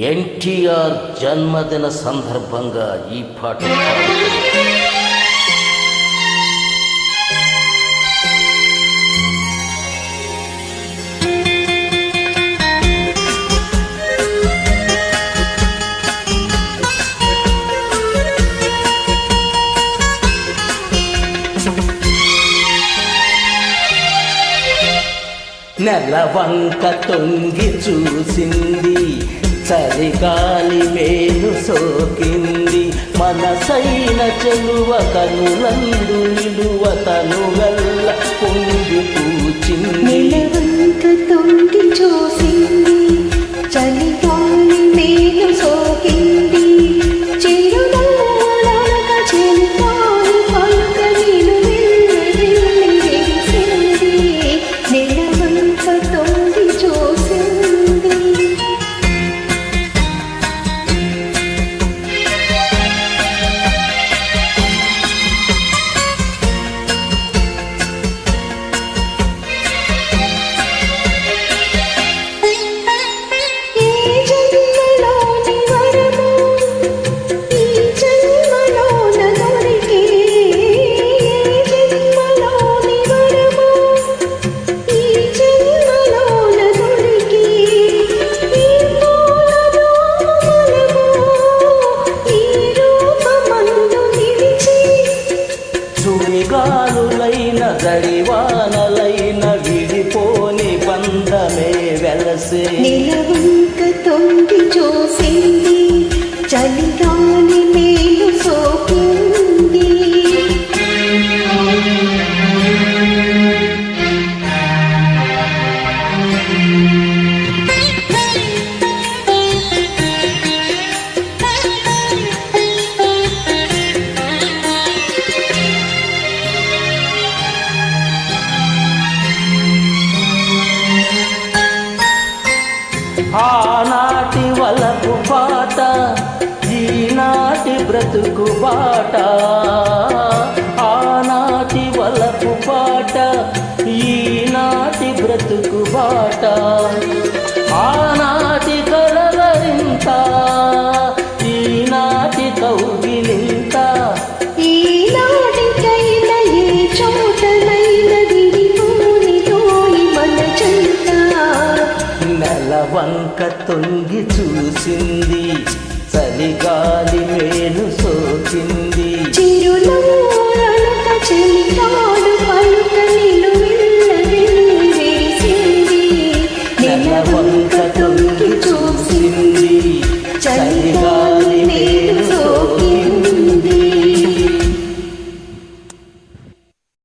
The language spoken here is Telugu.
ఎన్టీఆర్ జన్మదిన సందర్భంగా ఈ పాట పాడుతున్నాను. నెలవంక తొంగి చూసింది చలిగాలి మేలు సోకింది. మనసైన చెలువ కనులందు నిలువ తను గల్ల పొంగి పూచింది. గడివానలైన విడిపోని బంధమే వెలసే. ఆనాటి వలపు పాట ఈనాటి బ్రతుకు బాట. ఆనాటి వలపు పాట ఈనాటి బ్రతుకు బాట. ఆనాటి నెలవంక తొంగి చూసింది చలిగాలి మేలు సోకింది.